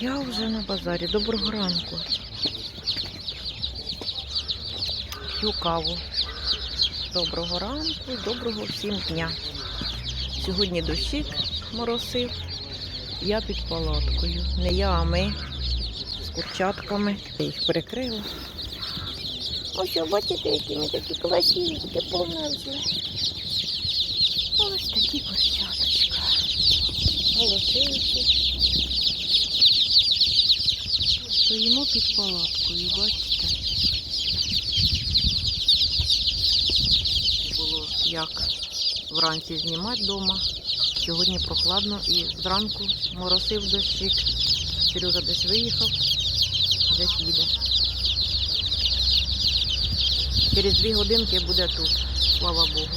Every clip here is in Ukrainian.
Я вже на базарі. Доброго ранку. П'ю каву. Доброго ранку доброго всім дня. Сьогодні дощик моросив. Я під палаткою. Не я, а ми з курчатками. Я їх перекрила. Ось бачите, які ми такі класні, повнезли. Ось такі курчаточка. Голосинки. Стоїмо під палаткою, бачите? Було як вранці знімати вдома. Сьогодні прохладно і зранку моросив дощик. Сережа десь виїхав, десь їде. Через дві годинки буде тут, слава Богу.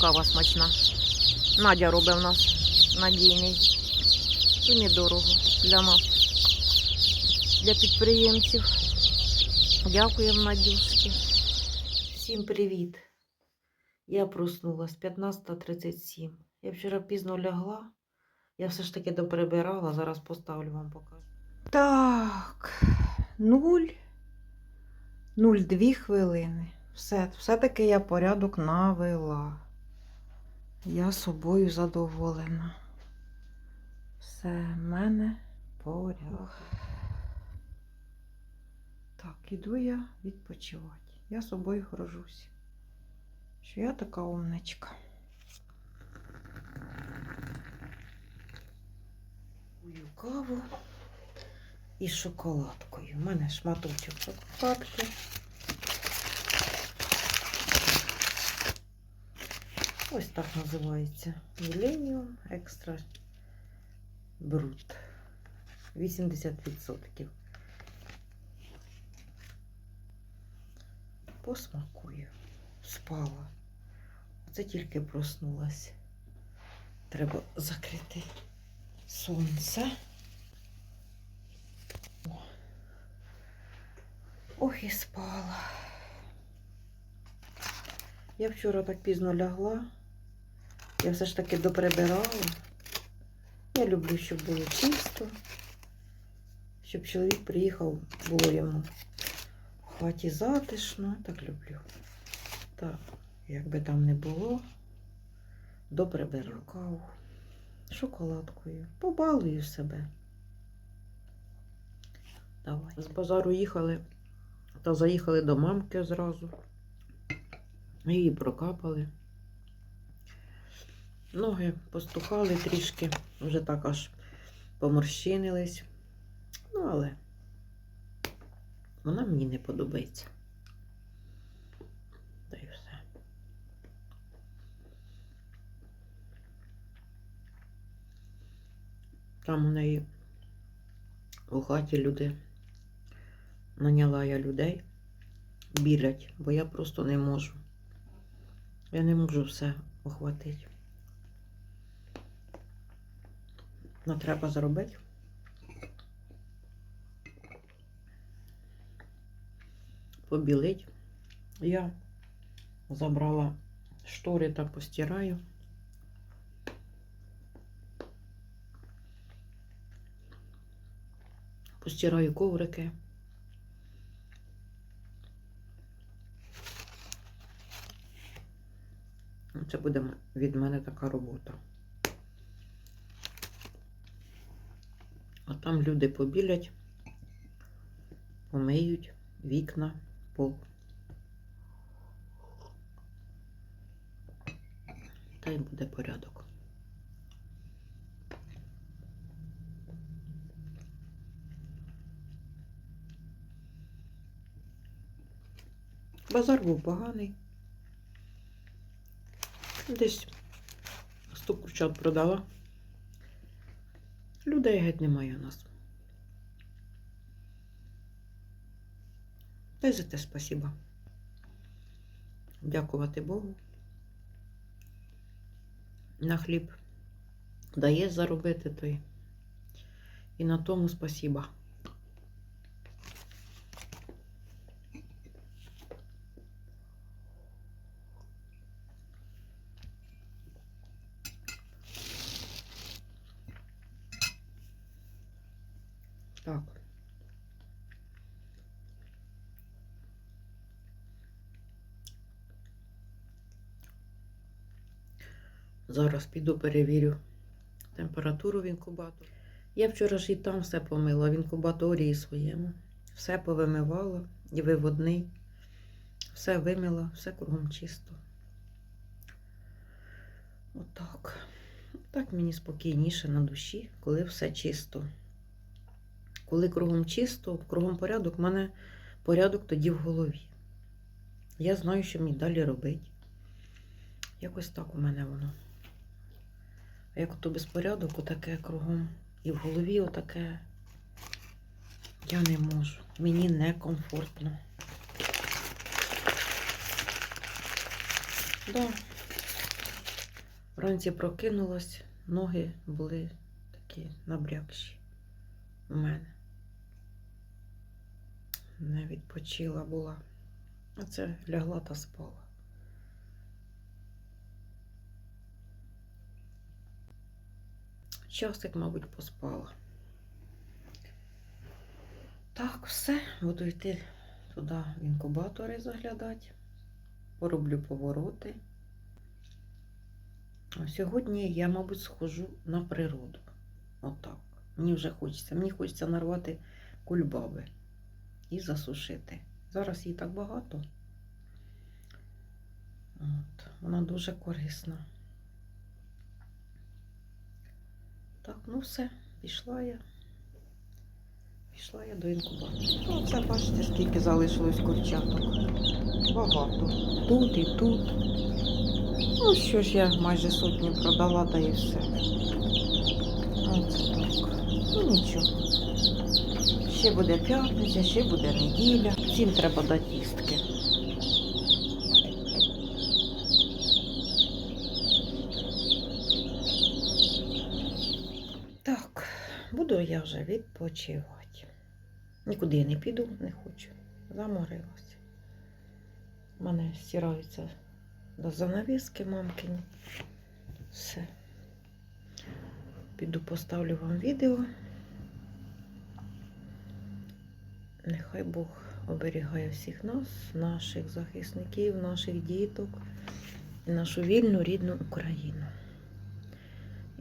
Кава смачна. Надя робить в нас надійний. І недорого для нас, для підприємців. Дякуємо, Надюшки. Всім привіт. Я проснулась 15.37. Я вчора пізно лягла. Я все ж таки доприбирала, зараз поставлю вам покажу. Так, нуль. Нуль дві хвилини. Все, все-таки я порядок навела. Я собою задоволена. Все в мене порядок. Так, іду я відпочивати. Я собою горжусь. Що я така умничка. Пую каву із шоколадкою. У мене шматочок шоколадки. Ось так називається. Millennium Extra Brut. 80%. Посмакую. Спала. Оце тільки проснулась. Треба закрити сонце. Ох і спала. Я вчора так пізно лягла. Я все ж таки доприбирала. Я люблю, щоб було чисто, щоб чоловік приїхав, було йому в хаті затишно. Так люблю. Так, як би там не було, доприберу каву шоколадкою. Побалую себе. Давай. З базару їхали та заїхали до мамки зразу. Її прокапали. Ноги постухали трішки, вже так аж поморщинились. Ну, але вона мені не подобається. Та й все. Там у неї у хаті люди наняла я людей білять, бо я просто не можу. Я не можу все охватити. Ну, треба зробити. Побілить. Я забрала штори та постираю. Постираю коврики. Це буде від мене така робота. Там люди побілять, помиють вікна, пол. Та й буде порядок. Базар був поганий. Десь 100 курчат продала. Людей геть немає у нас. Та й за те спасіба. Дякувати Богу. На хліб дає заробити той. І на тому спасіба. Так. Зараз піду перевірю температуру в інкубаторі. Я вчора ж і там все помила в інкубаторії своєму. Все повимивала і виводний. Все вимила, все кругом чисто. Отак. Так мені спокійніше на душі, коли все чисто. Коли кругом чисто, кругом порядок, в мене порядок тоді в голові. Я знаю, що мені далі робити. Якось так у мене воно. Як ото безпорядок, отаке кругом. І в голові отаке. Я не можу. Мені некомфортно. Да. Вранці прокинулась, ноги були такі набрякші у мене. Не відпочила була. А це лягла та спала. Часик, мабуть, поспала. Так, все, буду йти туди в інкубатори заглядати. Пороблю повороти. А сьогодні я, мабуть, схожу на природу. Отак. Мені вже хочеться. Мені хочеться нарвати кульбаби і засушити. Зараз її так багато. От. Вона дуже корисна. Так, ну все, пішла я. Пішла я до інкубатора. Ну, це бачите, скільки залишилось курчаток. Багато. Тут і тут. Ну, що ж я майже сотню продала, та і все. Оце так. Ну нічого. Ще буде п'ятниця, ще буде неділя. Всім треба дати їстки. Так, буду я вже відпочивати. Нікуди я не піду, не хочу. Заморилася. У мене стираються до занавіски мамкині. Все. Піду поставлю вам відео. Нехай Бог оберігає всіх нас, наших захисників, наших діток нашу вільну рідну Україну.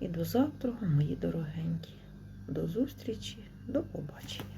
І до завтра, мої дорогенькі. До зустрічі, до побачення.